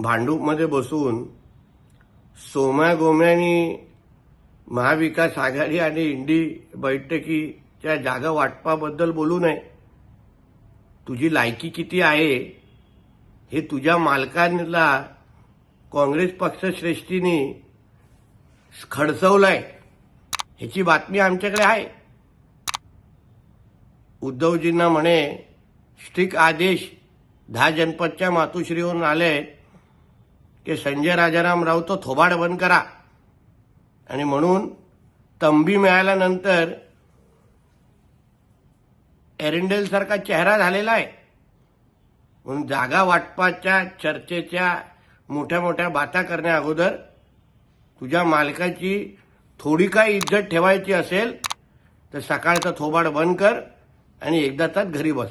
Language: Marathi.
भांडूपमध्ये बसून सोम्या गोम्यानी महाविकास आघाडी आणि इंडी बैठकीच्या जागा वाटपाबद्दल बोलू नये. तुझी लायकी किती आहे? हे तुझ्या मालकांना काँग्रेस पक्षश्रेष्ठीने खडसवलंय. ह्याची बातमी आमच्याकडे आहे. उद्धवजींना म्हणे स्ट्रिक आदेश दहा जनपदच्या मातोश्रीवरून आले की संजय राजाराम राव तो थोबाड बंद करा आणि म्हणून तंबी मिळाल्यानंतर एरिंडेल सारखा चेहरा झालेला आहे. म्हणून जागा वाटपाच्या चर्चेच्या मोठ्या मोठ्या बाता करण्या अगोदर तुझ्या मालकाची थोडी काय इज्जत ठेवायची असेल तर सकाळचा थोबाड बंद कर आणि एकदा तात घरी बस.